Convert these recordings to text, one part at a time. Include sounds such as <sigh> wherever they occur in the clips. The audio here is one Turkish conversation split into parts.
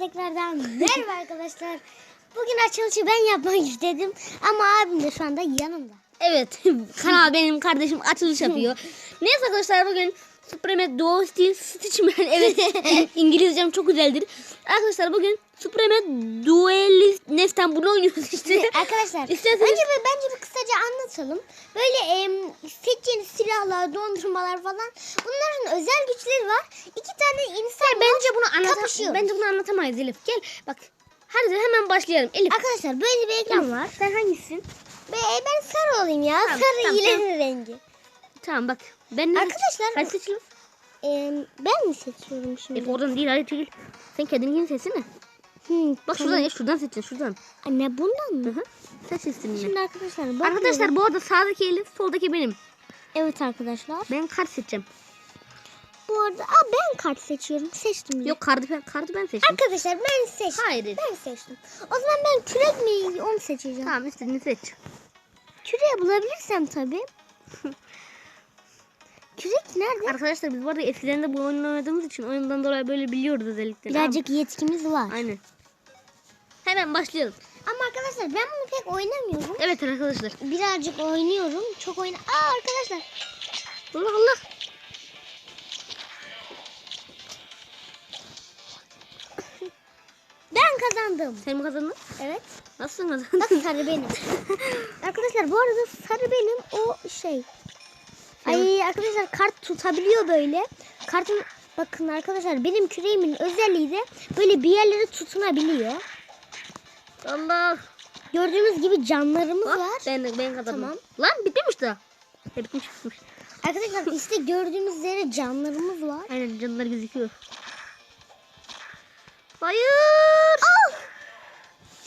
tekrardan merhaba arkadaşlar. Bugün açılışı ben yapmak istedim ama abim de şu anda yanımda. Evet. <laughs> Kanal benim kardeşim açılış yapıyor. <laughs> Neyse arkadaşlar bugün Supreme Duo Steel Stitchman. <laughs> Evet. İngilizcem çok güzeldir. Arkadaşlar bugün Supreme Duelist Neften bunu oynuyoruz işte. <laughs> Arkadaşlar İsterseniz- önce bir bence bir kısaca anlatalım. Böyle em, seçtiğiniz silahlar, dondurmalar falan bunların özel güçleri var. İki tane insan Bence bunu anlatam Bence bunu anlatamayız Elif. Gel bak. Hadi hemen başlayalım. Elif. Arkadaşlar böyle bir ekran var. Sen hangisisin? Ve ben sarı olayım ya. Tamam, sarı tamam, ileri rengi. Tamam bak. Ben ne Arkadaşlar- Hadi seçelim. Em, ben mi seçiyorum şimdi? Elif oradan değil hadi değil. Sen kendini seçsene. Hmm, Bak şuradan ya şuradan seçeceksin şuradan. Anne bundan mı? Hı hı. Seç istediğini. Şimdi arkadaşlar bakıyorum. Arkadaşlar bu arada sağdaki Elif soldaki benim. Evet arkadaşlar. Ben kart seçeceğim. Bu arada aa, ben kart seçiyorum. Seçtim bile. Yok kartı ben, kartı ben seçtim. Arkadaşlar ben seçtim. Hayır. Ben seçtim. O zaman ben kürek mi onu seçeceğim. Tamam istediğini seç. Küreği bulabilirsem tabii. <laughs> Kürek nerede? Arkadaşlar biz bu arada eskiden de bu oyunu oynadığımız için oyundan dolayı böyle biliyoruz özellikle. Birazcık yetkimiz var. Aynen. Hemen başlayalım. Ama arkadaşlar ben bunu pek oynamıyorum. Evet arkadaşlar. Birazcık oynuyorum. Çok oyna. Aa arkadaşlar. Allah Allah. <laughs> Ben kazandım. Sen mi kazandın? Evet. Nasıl kazandın? Bak sarı benim. <laughs> arkadaşlar bu arada sarı benim o şey. Ay arkadaşlar kart tutabiliyor böyle. Kartın bakın arkadaşlar benim küreğimin özelliği de böyle bir yerlere tutunabiliyor. Allah. Gördüğünüz gibi canlarımız Bak, var. Ben, ben kazandım. Tamam. Lan bitmemiş daha. E, bitmiş bitmiş. Arkadaşlar işte gördüğünüz üzere canlarımız var. Aynen canlar gözüküyor. Hayır.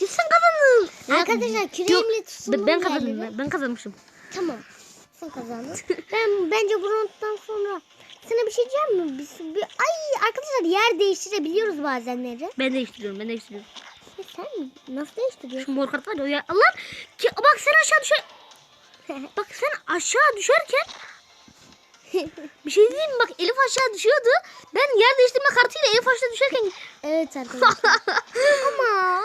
Ya sen kazandın. Arkadaşlar küreğimle tutunduğum ben, kazandım. Ben, ben kazanmışım. Tamam. Sen kazandın. <laughs> ben bence bu rounddan sonra sana bir şey diyeceğim mi? Biz, bir, ay arkadaşlar yer değiştirebiliyoruz bazenleri. Ben değiştiriyorum. Ben değiştiriyorum. Ya sen nasıl değiştiriyorsun? Şu mor kart var ya. Allah. Ki, bak sen aşağı düşer. <laughs> Bak sen aşağı düşerken bir şey diyeyim mi? Bak Elif aşağı düşüyordu. Ben yer değiştirme kartıyla Elif aşağı düşerken Evet arkadaşlar. <laughs> Ama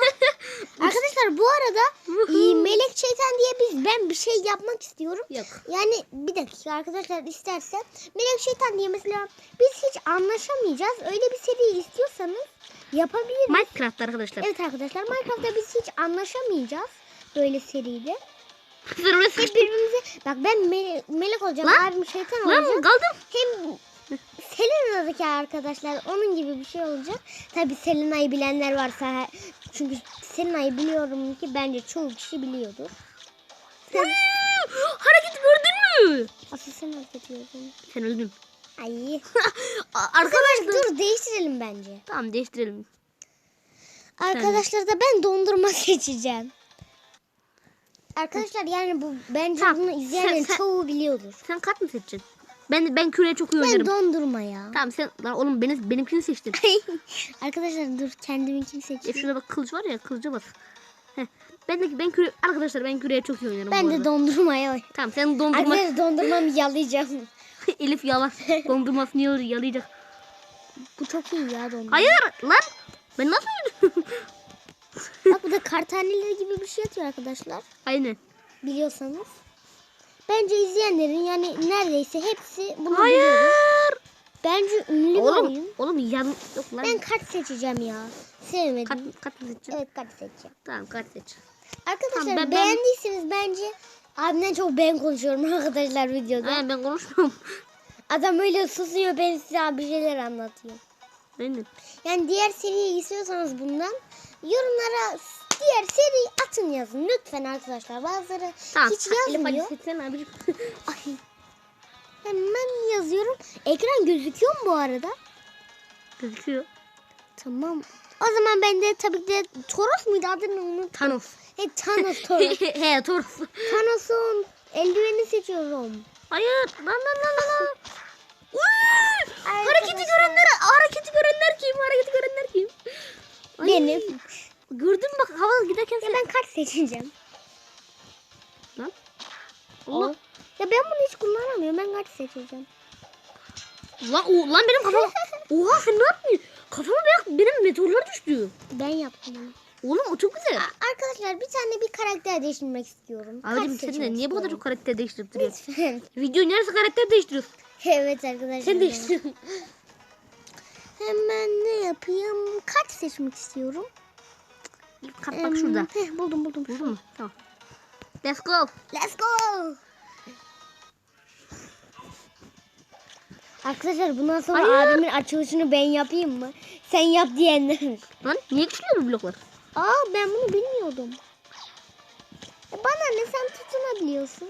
arkadaşlar bu arada e, melek şeytan diye biz ben bir şey yapmak istiyorum. Yok. Yani bir dakika arkadaşlar isterse melek şeytan diye mesela biz hiç anlaşamayacağız. Öyle bir seri istiyorsanız yapabiliriz. Minecraft arkadaşlar. Evet arkadaşlar Minecraft'ta biz hiç anlaşamayacağız böyle seride. Sen sıkıştın. birbirimize bak ben mele- melek olacağım Lan, abim şeytan Lan olacak. kaldım. Hem Selena'daki arkadaşlar onun gibi bir şey olacak. Tabi Selena'yı bilenler varsa çünkü Selena'yı biliyorum ki bence çoğu kişi biliyordur. Hareket gördün mü? Asıl sen hareket ediyordun. Sen öldün. Ay. <laughs> Arkadaşlar. Dur değiştirelim bence. Tamam değiştirelim. Arkadaşlar da ben dondurma <laughs> seçeceğim. Arkadaşlar yani bu bence Tamam, bunu izleyenlerin sen- sen- çoğu biliyordur. Sen kart mı seçeceksin? Ben ben küreği çok iyi Ben oynarım. dondurma ya. Tamam sen lan oğlum benim, benimkini seçtin. <laughs> Arkadaşlar dur kendiminkini E seçeyim. şurada bak kılıç var ya kılıca bas. Heh. Ben de ben küre arkadaşlar ben küreği çok iyi oynarım. bu Ben de arada. dondurmaya oy. Tamam sen dondurma Arkadaşlar dondurmamı <laughs> yalayacağım. Elif yalan. Dondurmasını yalır yalayacak. Bu çok iyi ya dondurma. Hayır lan. Ben nasıl? <laughs> Bak bu da kartaneleri gibi bir şey atıyor arkadaşlar. Aynen. Biliyorsanız. Bence izleyenlerin yani neredeyse hepsi bunu Hayır. biliyordur. Bence ünlü bir Oğlum oyun. oğlum yan yok lan. Ben kart seçeceğim ya. Sevmedim. Kart, kart mı seçeceksin? Evet kart seçeceğim. Tamam kart seç. Arkadaşlar Tamam, ben- ben- beğendiyseniz bence abimden çok ben konuşuyorum <laughs> arkadaşlar videoda. Aynen ben konuşmuyorum. <laughs> Adam öyle susuyor ben size bir şeyler anlatıyor. Aynen. Yani diğer seriyi istiyorsanız bundan yorumlara diğer seri atın yazın lütfen arkadaşlar. Bazıları Tamam. hiç yazmıyor. <laughs> Ay. Hemen yazıyorum. Ekran gözüküyor mu bu arada? Gözüküyor. Tamam. O zaman ben de tabii ki de Toros muydu adını unuttum. Thanos. He Thanos Toros. <laughs> He Toros. Thanos'un eldiveni seçiyorum. Hayır. Lan lan lan lan. Hareketi görenler, hareketi görenler kim? Hareketi görenler kim? Benim. Gördün mü bak hava giderken Ya sen. ben kart seçeceğim. Lan. Allah. Ya ben bunu hiç kullanamıyorum. Ben kart seçeceğim. Lan, o, lan benim kafam. <laughs> Oha sen ne yapıyorsun? Kafama bak benim meteorlar düştü. Ben yaptım onu. Oğlum o çok güzel. Arkadaşlar bir tane bir karakter değiştirmek istiyorum. Abicim sen de niye bu kadar çok karakter değiştirip duruyorsun? Lütfen. Videonun yarısı karakter değiştiriyorsun. <laughs> evet arkadaşlar. Sen değiştir. <laughs> Hemen ne yapayım? Kart seçmek istiyorum. Kart bak şurada. Heh, buldum buldum. Buldun mu? Tamam. Let's go. Let's go. Arkadaşlar bundan sonra Hayır. abimin açılışını ben yapayım mı? Sen yap diyenler. Lan niye güçlüyor bu bloklar? Aa ben bunu bilmiyordum. E bana ne sen tutunabiliyorsun.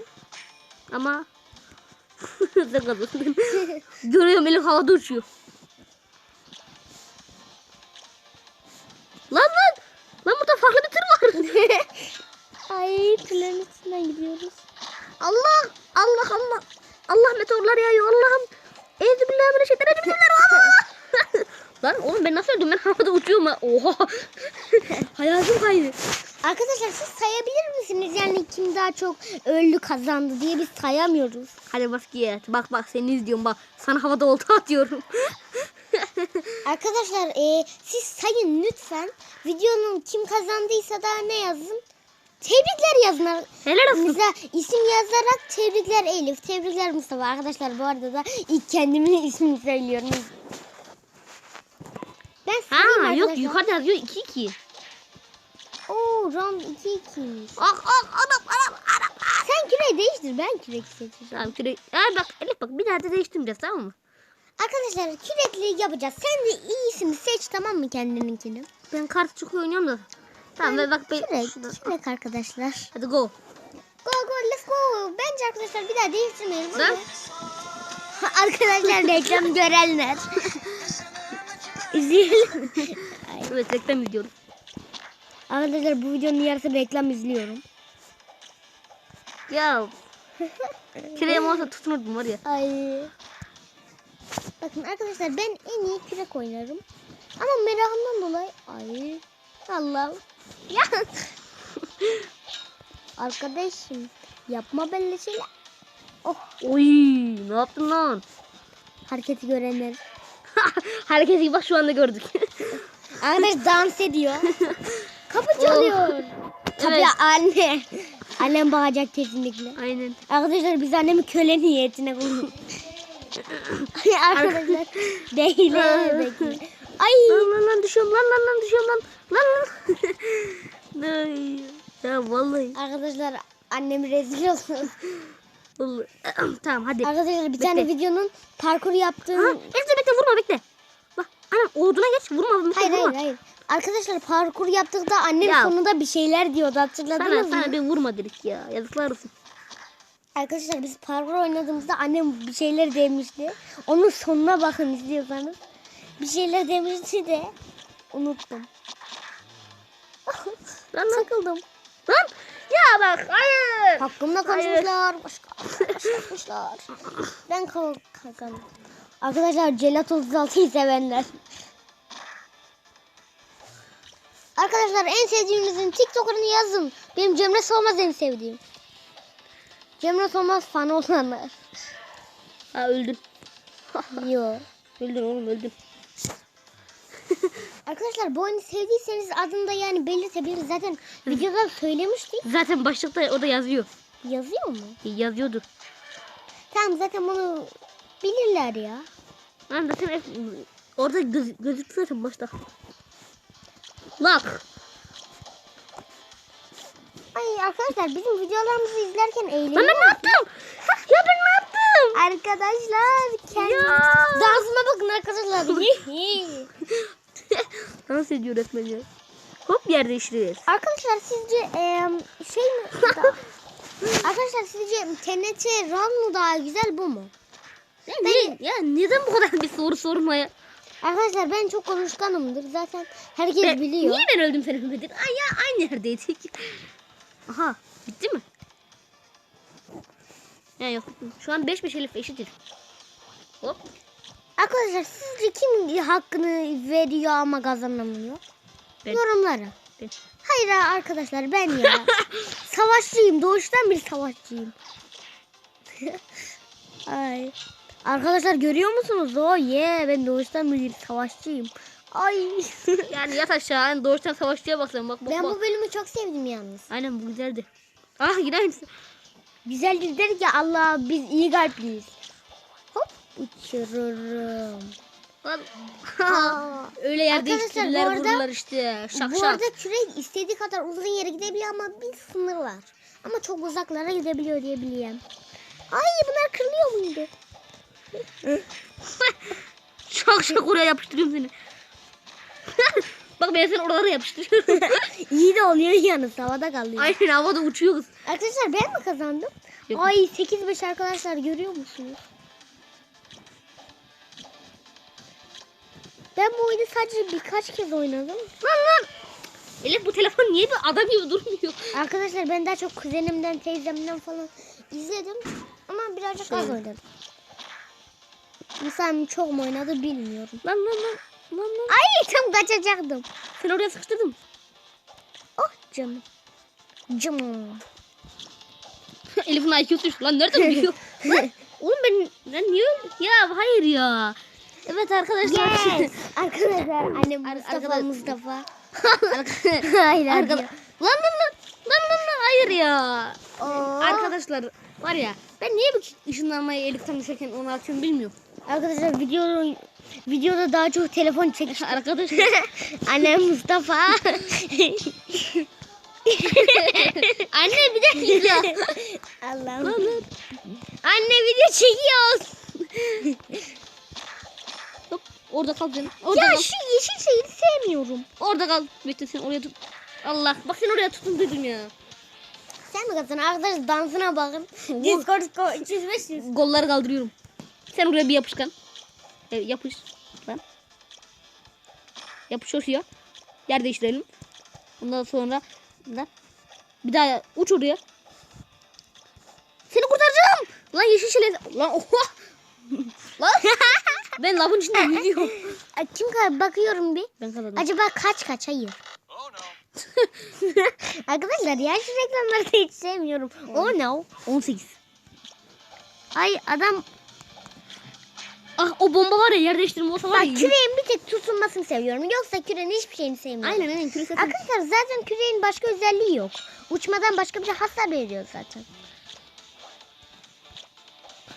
Ama <laughs> sen kazandın. Görüyorum elim havada uçuyor. Lan lan. Lan burada farklı bir tır var. <laughs> Ay tülerin üstünden gidiyoruz. Allah. Allah Allah. Allah meteorlar yağıyor Allah'ım. Euzubillahimineşşeytanirracim. Allah. <laughs> Lan oğlum ben nasıl öldüm? Ben havada uçuyorum ha. Oha. <laughs> Hayatım kaydı. Arkadaşlar siz sayabilir misiniz? Yani kim daha çok öldü kazandı diye biz sayamıyoruz. Hadi bak git. Bak bak seni izliyorum bak. Sana havada olta atıyorum. Arkadaşlar e, siz sayın lütfen. Videonun kim kazandıysa da ne yazın? Tebrikler yazın. Helal olsun. Mesela isim yazarak tebrikler Elif, tebrikler Mustafa. Arkadaşlar bu arada da ilk kendimin <laughs> ismini söylüyorum. Ben Ha sayayım yok arkadaşlar. yukarıda yazıyor 2-2. Oo round 2-2'ymiş. Ah ah anam anam anam. Sen küreği değiştir ben kürek seçeceğim. Tamam küre... Ay bak Elif bak bir daha da değiştireceğiz tamam mı? Arkadaşlar kürekli yapacağız. Sen de iyisini seç tamam mı kendininkini? Ben kart çok oynuyorum da. Tamam ve bak ben... Kürek, kürek arkadaşlar. Hadi go. Go go let's go. Bence arkadaşlar bir daha değiştirmeyelim. Ben? <laughs> arkadaşlar reklam görenler. <laughs> İzleyelim. <laughs> Evet reklam gidiyoruz. Arkadaşlar bu videonun yarısı reklam izliyorum. Ya. Küreğim olsa tutunurdum var ya. Ay. Bakın arkadaşlar ben en iyi kürek oynarım. Ama merakımdan dolayı ay Allah. Ya. <laughs> Arkadaşım yapma böyle şeyler. Oh Oy ne yaptın lan? hareketi görenler. <laughs> Hareketi bak şu anda gördük. <laughs> Arkadaş dans ediyor. Kapı çalıyor. Tabii Evet. anne. Annem bağıracak kesinlikle. Aynen. Arkadaşlar biz annemi köle niyetine koyduk. Arkadaşlar <laughs> değil. evet. Ay. Lan lan lan düşüyorum lan lan lan düşüyorum lan. Lan lan. <laughs> Ya vallahi. Arkadaşlar annemi rezil olsun. <clears throat> tamam hadi. Arkadaşlar bir Bekle. tane videonun parkur Ha, yaptığım... bekle bekle vurma bekle. Bak anam oduna geç vurma. Bekle, Hayır vurma. hayır hayır. Arkadaşlar parkur yaptık da annem Ya. sonunda bir şeyler diyordu Sana, hatırladınız mı? sana bir vurma dedik ya. Yazıklar olsun. Arkadaşlar biz parkur oynadığımızda annem bir şeyler demişti. Onun sonuna bakın izliyorsanız. Bir şeyler demişti de unuttum. <laughs> Lan. Takıldım. Lan. Ya bak hayır. Hakkımda konuşmuşlar. Başka <laughs> konuşmuşlar. Ben kal- kazandım. Arkadaşlar Celat 36'yı sevenler. Arkadaşlar en sevdiğinizin TikTok'unu yazın. Benim Cemre Solmaz en sevdiğim. Cemre Solmaz fan olanlar. Ha öldün. <laughs> Yo. Öldün oğlum öldün. <laughs> Arkadaşlar bu oyunu sevdiyseniz adını da yani belirtebiliriz. Zaten videoda söylemiştik. Zaten başlıkta o da yazıyor. Yazıyor mu? Yazıyordu. Tamam zaten bunu bilirler ya. Ben zaten hep orada göz, gözüktü zaten başta. Bak. Arkadaşlar bizim videolarımızı izlerken ben eğleniyor. ne yaptım? ya ben ne yaptım? Arkadaşlar kendi Ya. dansıma bakın arkadaşlar. <laughs> <laughs> Dans ediyor resmen ya. Hop yer değiştiriyoruz. arkadaşlar sizce em, şey mi? <laughs> da- arkadaşlar sizce TNT Run mu daha güzel bu mu? Ya, niye, ya neden bu kadar bir soru sormaya? Arkadaşlar ben çok konuşkanımdır. Zaten herkes Ben- biliyor. Niye ben öldüm sen ölmedin? Ay ya aynı yerdeydik. Aha bitti mi? Ya yok. Şu an 5 5 Elif eşittir. Hop. Arkadaşlar sizce kim hakkını veriyor ama kazanamıyor? Ben. Yorumlara. Ben. Hayır ha, arkadaşlar ben ya. <laughs> savaşçıyım. Doğuştan bir savaşçıyım. <laughs> Ay. Arkadaşlar görüyor musunuz? O ye ben doğuştan bir savaşçıyım. Ay. <laughs> Yani yat aşağı. Yani doğuştan savaşçıya sen. Bak bak ben bak. bu bölümü çok sevdim yalnız. Aynen bu güzeldi. Ah yine aynısı. Güzeldir der ki Allah biz iyi kalpliyiz. Hop uçururum. <laughs> Öyle yer Arkadaşlar, değiştirirler bu arada- vururlar işte. Şak Bu şak. arada küre istediği kadar uzun yere gidebiliyor ama bir sınır var. Ama çok uzaklara gidebiliyor diye biliyorum. Ay bunlar kırılıyor muydu? <laughs> Şak şak oraya yapıştırıyorum seni. <laughs> Bak ben seni oralara yapıştırıyorum. <laughs> İyi de oluyor yalnız havada kalıyor. Aynen havada uçuyor kız. Arkadaşlar ben mi kazandım? Yok. Ay 8-5 arkadaşlar görüyor musunuz? Ben bu oyunu sadece birkaç kez oynadım. Lan lan. Elif bu telefon niye bir adam gibi durmuyor? Arkadaşlar ben daha çok kuzenimden, teyzemden falan izledim. Ama birazcık az oynadım. Mesela çok mu oynadı bilmiyorum. Lan lan lan. Lan lan. Ay tam kaçacaktım. Seni oraya sıkıştırdım. Oh canım. Canım. <laughs> Elif'in IQ'su düştü. Lan nereden biliyor? <laughs> Oğlum ben, ben niye? Ya hayır ya. Evet arkadaşlar. Yes. <laughs> arkadaşlar annem Mustafa Mustafa. Hayır Arka-. Lan lan lan. Lan lan lan hayır ya. Oo. Arkadaşlar var ya ben niye bu ışınlanmayı Elif'ten düşerken onu açıyorum bilmiyorum. Arkadaşlar videonun videoda daha çok telefon <laughs> çekişti. Arkadaşlar <laughs> Annem Mustafa. <laughs> anne bir dakika. Allah'ım. Lan lan. Anne video çekiyoruz. Hop, orada kal canım. Orada Ya kal. şu yeşil şeyi sevmiyorum. Orada kal. Bekle sen oraya tut. Allah bak sen oraya tutun dedim ya. Sen mi kazan? Arkadaş dansına bakın. Discord çizmişsiniz. Golları kaldırıyorum. Sen oraya bir yapışkan. E, yapış. Lan. Yapış oraya. Yer değiştirelim. Ondan sonra da bir daha uç oraya. Seni kurtaracağım. Lan yeşil şile. Lan oha. <laughs> Lan. ben lavın içinde yüzüyorum. <laughs> Ay, Kim kadar bakıyorum bir. Ben kazandım. Acaba kaç kaç? Hayır. Oh. <laughs> Arkadaşlar ya şu reklamları da hiç sevmiyorum. Oh no. 18. Ay adam Ah o bomba var ya yer değiştirme olsa var bak ya. küreğin bir tek tutulmasını seviyorum. Yoksa küreğin hiçbir şeyini sevmiyorum. Aynen aynen küresi. Arkadaşlar zaten küreğin başka özelliği yok. Uçmadan başka bir şey hasar veriyor zaten.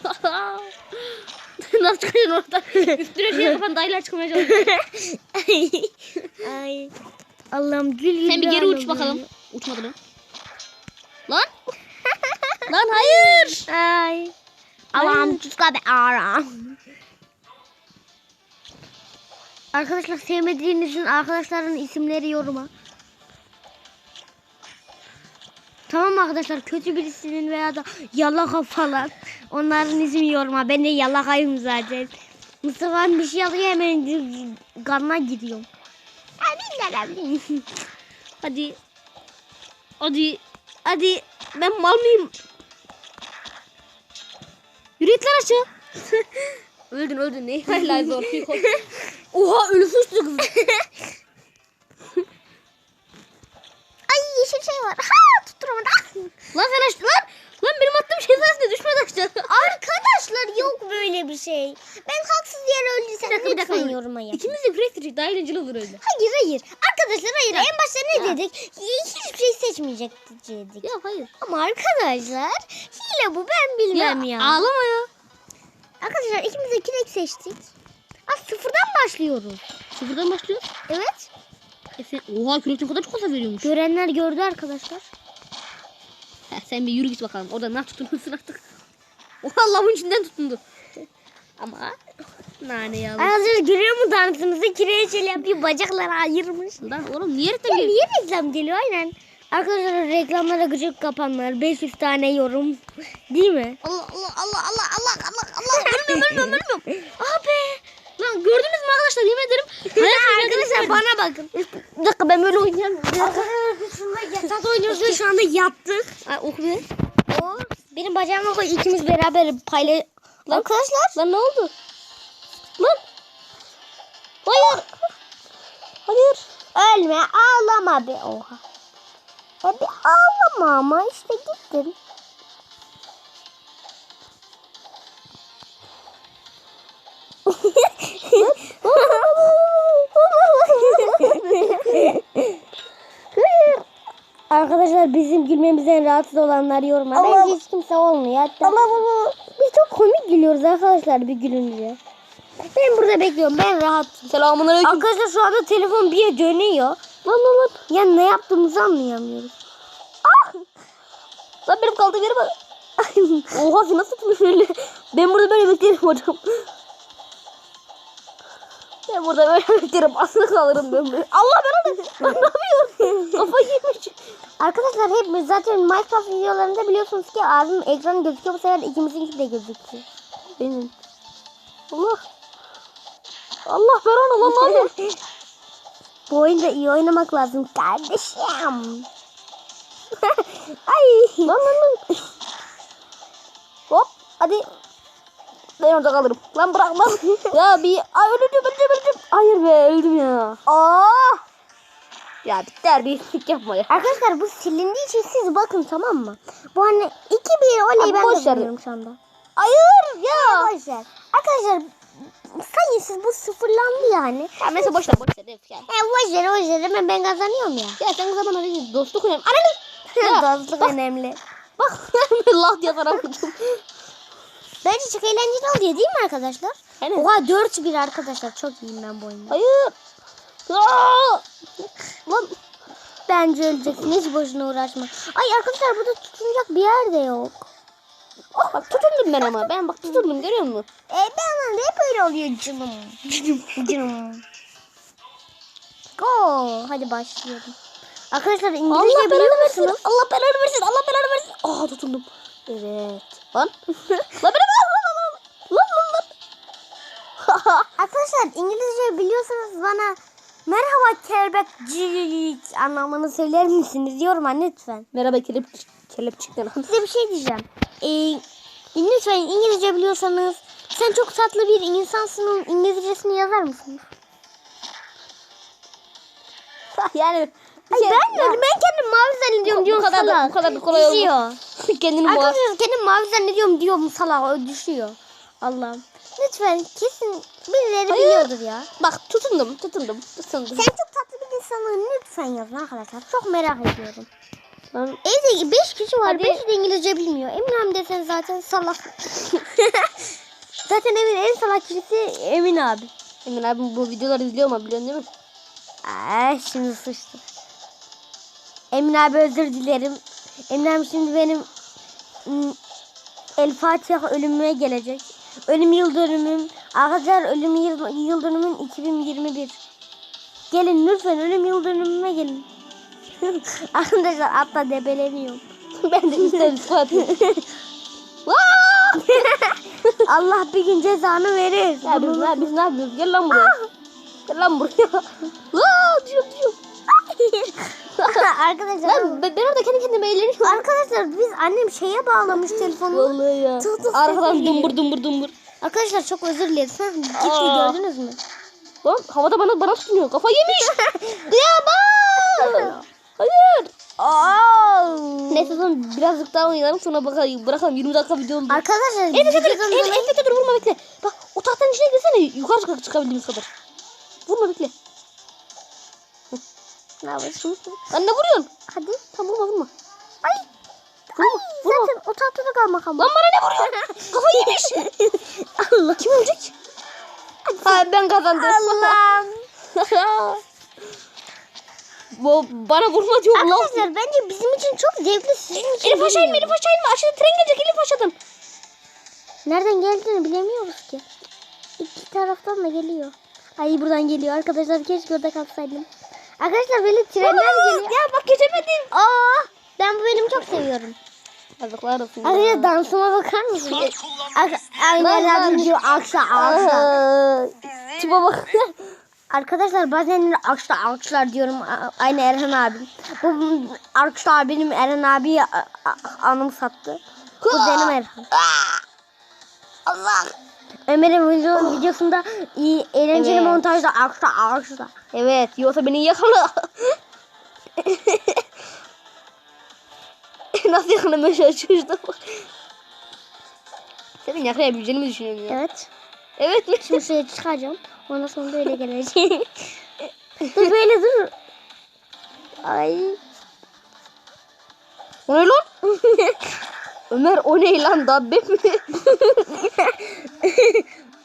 <laughs> Nasıl çıkıyorsun oradan? <laughs> Üstüne şey yapan dayılar çıkmaya çalışıyor. <laughs> Ay. Allah'ım gül gibi Sen bir geri uç bakalım. Uçmadı lan. Lan. lan hayır. Ay. Allah'ım tutka be aram. Arkadaşlar sevmediğinizin arkadaşların isimleri yoruma. Tamam arkadaşlar kötü birisinin veya da yalaka falan onların ismi yoruma. Ben de yalakayım zaten. Mustafa'nın bir şey yapıyor hemen kanına gidiyorum. <laughs> Hadi. Hadi. Hadi. Ben mal mıyım? Yürü lan. <laughs> öldün öldün. Ne <laughs> hala zor. Oha ölü suçlu kız. Ay yeşil şey var. Ha tutturamadım. lan sen aç lan. Lan benim attığım şey sayesinde düşmedi aşağı. <laughs> Arkadaşlar yok böyle bir şey. Ben haksız yere öldüysem Bir dakika, bir dakika. lütfen yoruma yazın. İkimiz de küre seçecek. Daha eğlenceli olur öyle. Hayır hayır. Arkadaşlar hayır. En başta ne Ya. dedik? Hiçbir şey seçmeyecektik dedik. Ya hayır. Ama arkadaşlar hile bu ben bilmem ya. Ağlama ya. Arkadaşlar ikimiz de kürek seçtik. Az sıfırdan başlıyoruz. Sıfırdan başlıyor. Evet. E sen, oha kürekten kadar çok hasar veriyormuş. Görenler gördü arkadaşlar. Ha, sen bir yürü git bakalım. Orada nasıl tutunuyorsun artık. <laughs> Oha lavın içinden tutundu. Ama nane ya. Arkadaşlar görüyor mu dansımızı? Küreğe şöyle yapıyor. Bacakları ayırmış. Lan oğlum niye reklam geliyor? niye reklam geliyor aynen. Arkadaşlar reklamlara gıcık kapanlar. 500 tane yorum. Değil mi? Allah Allah Allah Allah Allah Allah Allah ölmüyorum ölmüyorum ölmüyorum. <laughs> Abi. Lan gördünüz mü arkadaşlar yemin ederim. <laughs> Hayat Arkadaşlar bana bakın. Bir dakika ben böyle oynayamıyorum. Arkadaşlar şunda yatak oynuyoruz ve şu anda yattık. Ay oku be. O benim bacağıma koy ikimiz beraber payla... Arkadaşlar. Lan ne oldu? Lan. Hayır. Hayır. Ölme ağlama be oha. Abi ağlama ama işte gittin. Arkadaşlar bizim gülmemizden rahatsız olanlar yoruma. Ama, Bence hiç kimse olmuyor. Hatta ama bunu biz çok komik gülüyoruz arkadaşlar bir gülünce. Ben burada bekliyorum. Ben rahat. Selamun aleyküm. Arkadaşlar şu anda telefon bir dönüyor. Lan lan lan. Ya ne yaptığımızı anlayamıyoruz. Lan benim kaldığım yere bak. <laughs> Oha nasıl tutmuş öyle. Ben burada böyle beklerim hocam. Ben burada böyle beklerim. Aslı kalırım ben böyle. Allah ben onu. <laughs> Yapıyorsun? Kafa yemiş. Arkadaşlar hep zaten Minecraft videolarında biliyorsunuz ki abim ekranı gözüküyor. Bu sefer ikimizinki de gözüküyor. Benim. Allah. Allah ben onu lan ne yapıyorsun? <laughs> Bu oyunda iyi oynamak lazım kardeşim. <laughs> Ay. Lan lan lan. Hop hadi. Ben orada kalırım. Lan bırakmam. <laughs> ya bir ay öleceğim öleceğim öleceğim. Hayır be öldüm ya. Aa! Ya bir terbiyesizlik yapma ya. Arkadaşlar bu silindiği için siz bakın tamam mı? Bu hani 2 1 oley ben ver. kazanıyorum şu anda. Hayır ya. Boş ver. Arkadaşlar sayın siz bu sıfırlandı yani. Ya mesela boş ver boş ver. Ya, boş ver boş ver hemen ben kazanıyorum ya. ya sen zaman hadi dostluk önemli. Ananı. <laughs> Ya, Dostluk bak. önemli. Bak Allah diye vurdum. Bence çok eğlenceli oluyor değil mi arkadaşlar? Aynen. Oha 4-1 arkadaşlar çok iyiyim ben bu oyunda. Hayır. Aa! <laughs> Lan Bence öleceksin hiç boşuna uğraşma. Ay arkadaşlar burada tutunacak bir yer de yok. Oh, bak tutundum ben ama. Ben bak tutundum görüyor musun? E ben de hep öyle oluyor canım. canım. Go. Hadi başlayalım. Arkadaşlar İngilizce Allah biliyor musunuz? Allah belanı versin. Allah belanı versin. Aa tutundum. Evet. Lan. <laughs> lan beni bırak lan lan. Lan lan lan. <laughs> Arkadaşlar İngilizce biliyorsanız bana merhaba kelebek anlamını söyler misiniz? Yoruma lütfen. Merhaba kelep kelepçikten. Size bir şey diyeceğim. Ee, lütfen İngilizce biliyorsanız sen çok tatlı bir insansın İngilizcesini yazar mısınız? <laughs> yani Ay şey- ben ya, ben kendim mavi zannediyorum Bu- bu diyorum kadar da- salak. bu kadar da kolay olmaz. Düşüyor. <laughs> kendini boğar. Arkadaşlar kendim mavi zannediyorum diyorum salak o düşüyor. Allah'ım. Lütfen kesin birileri Hayır. biliyordur ya. Bak tutundum tutundum tutundum. Sen çok tatlı bir insanı lütfen yazın arkadaşlar. Çok merak ediyorum. Lan, Evde 5 kişi var. Hadi. 5 de İngilizce bilmiyor. Emin desen zaten salak. <laughs> zaten evin en salak kişisi Emin abi. Emin abim bu videoları izliyor mu biliyorsun değil mi? Ay şimdi sıçtım. Emin abi özür dilerim. Emin abi şimdi benim ım, El Fatiha ölümüme gelecek. Ölüm yıl dönümüm. Arkadaşlar ölüm yıl, yıl dönümüm 2021. Gelin lütfen ölüm yıl dönümüme gelin. <laughs> Arkadaşlar atla debeleniyorum. <laughs> ben de isterim <laughs> Fatih. Allah bir gün cezanı verir. ya biz, ne, biz ne yapıyoruz? Gel lan buraya. Gel lan buraya. Aa, düşüyorum düşüyorum. Arkadaşlar Lan ben, ben orada kendi kendime eğleniyorum. Arkadaşlar biz annem şeye bağlamış telefonu. Vallahi ya. Arkadan dumbur dumbur dumbur. Arkadaşlar çok özür dileriz. Ha, gitti gördünüz mü? Lan havada bana bana tutunuyor. Kafa yemiş. ya bak. Hayır. Neyse son birazcık daha oynayalım sonra bakalım bırakalım 20 dakika video oldu. Arkadaşlar Efe dur, videodan Efe, dolayı- Efe dur vurma bekle. Bak o tahtanın içine girsene yukarı çık çıkabildiğimiz kadar. Vurma bekle. Ne yapıyorsun? Lan ne vuruyorsun? Hadi. Tamam vurma vurma. Ay. Vurma, Ay, vurma. zaten o tahtada kalmak ama. Lan bana ne vuruyorsun? Kafa yemiş. <laughs> Allah. Kim ölecek? Ha ben kazandım. Allah'ım. <laughs> Bu bana vurma diyor lan. Arkadaşlar bence bizim için çok zevkli. Sizin için Elif aşağı inme. Elif aşağı inme. Aşağıda tren gelecek Elif aşağıdan. Nereden geldiğini bilemiyoruz ki. İki taraftan da geliyor. Ay buradan geliyor. Arkadaşlar keşke orada kalsaydım. Arkadaşlar böyle trenler geliyor. Ya bak geçemedim. Aa, ben bu bölümü çok seviyorum. Yazıklar olsun. Arkadaşlar dansıma bakar mısınız? Ak- Aynen lan. diyor aksa aksa. Aa, Tipe bak. Arkadaşlar bazen aksa aksalar diyorum. Aynı Erhan abim. Bu arkadaşlar benim Erhan abiyi a- a- anımsattı. Bu benim Erhan. Allah. Ömer'in video, videosunda iyi eğlenceli Evet. montajda aksa aksa. Evet yoksa beni yakala. <laughs> Nasıl yakalamaya çalışmıştım. Senin yakalayabileceğini mi düşünüyorsun ya? Evet. Evet mi? Şimdi şuraya çıkacağım. Ondan sonra böyle geleceğim. <laughs> dur böyle dur. Ay. O ne lan? <laughs> Ömer o ne lan dabbe mi? <laughs>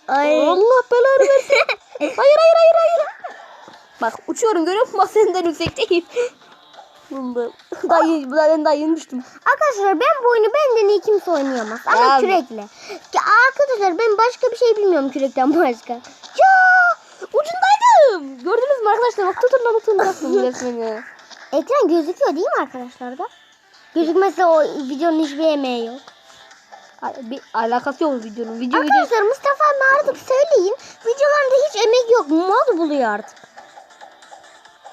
Ay. Allah belanı versin. hayır hayır hayır hayır. Bak uçuyorum görüyor musun? Bak senden yüksekteyim. Buldum. Daha yeni, daha ben daha yeni düştüm. Arkadaşlar ben bu oyunu benden iyi kimse oynayamaz. Ama Ya- kürekle. Arkadaşlar ben başka bir şey bilmiyorum kürekten başka. Ya ucundaydım. Gördünüz mü arkadaşlar? Bak tutun da tutun da resmini. Ekran gözüküyor değil mi arkadaşlar da? Gözükmezse o videonun hiçbir emeği yok. Bir alakası yok videonun. Video video. Arkadaşlar Mustafa abi artık söyleyin. Videolarında hiç emek yok. Mod buluyor artık.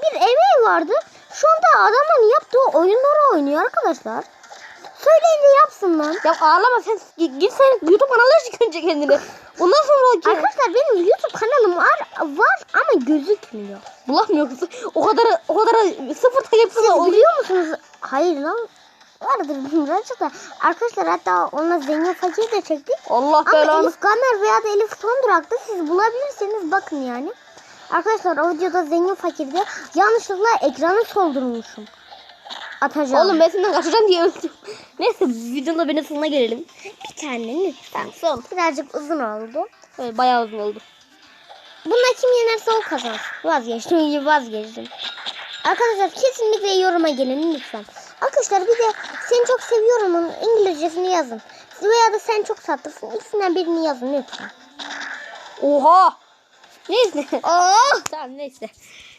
Bir emeği vardı. Şu anda adamların yaptığı oyunları oynuyor arkadaşlar. Söyleyin de yapsın lan. Ya ağlama sen git sen YouTube kanalı aç önce kendine. Ondan sonra ki Arkadaşlar benim YouTube kanalım var, var ama gözükmüyor. bulamıyorsun. O kadar o kadar sıfır takipçisi oluyor. biliyor musunuz? Hayır lan. Vardır birazcık da. Arkadaşlar hatta onunla zengin fakir de çektik. Allah Ama belanı. Elif Gamer veya da Elif Son Durak'ta siz bulabilirseniz bakın yani. Arkadaşlar o videoda zengin fakirde yanlışlıkla ekranı soldurmuşum. Atacağım. Oğlum ben senden kaçacağım diye öldüm. <laughs> Neyse videonun da benim sonuna gelelim. Tane lütfen. Son. Birazcık uzun oldu. Evet, bayağı uzun oldu. Bunda kim yenerse o kazansın. Vazgeçtim iyi <laughs> vazgeçtim. Arkadaşlar kesinlikle yoruma gelin lütfen. Arkadaşlar bir de seni çok seviyorumun İngilizcesini yazın. Veya da sen çok tatlısın. İkisinden birini yazın lütfen. Oha. Neyse. Oh! <laughs> tamam neyse.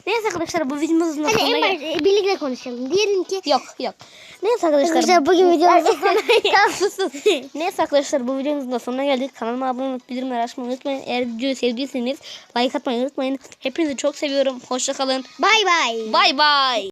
Neyse arkadaşlar bu videomuzun sonuna en başta birlikte konuşalım. Diyelim ki Yok yok. Neyse arkadaşlar. Arkadaşlar bugün videomuzun <laughs> sonuna sus. Neyse arkadaşlar bu videomuzun da sonuna geldik. Kanalıma abone olup bildirimleri açmayı unutmayın. Eğer videoyu sevdiyseniz like atmayı unutmayın. Hepinizi çok seviyorum. Hoşça kalın. bay bay. Bay bay.